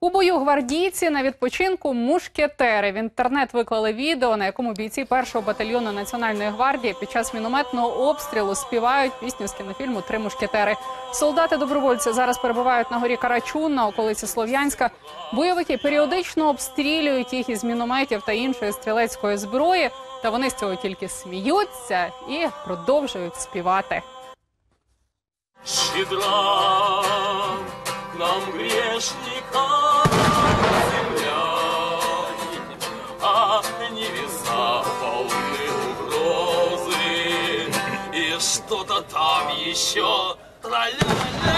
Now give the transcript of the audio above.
У бою гвардійці на відпочинку мушкетери. В інтернет виклали відео, на якому бійці першого батальйону національної гвардії під час мінометного обстрілу співають пісню з кінофільму Три мушкетери. Солдати добровольці зараз перебувають на горі Карачун на околиці Слов'янська. Бойовики періодично обстрілюють їх із мінометів та іншої стрілецької зброї. Та вони з цього тільки сміються і продовжують співати. Щедра Грехом грешника земля а небеса полны угрозы. И что-то там еще. Тра-ля-ля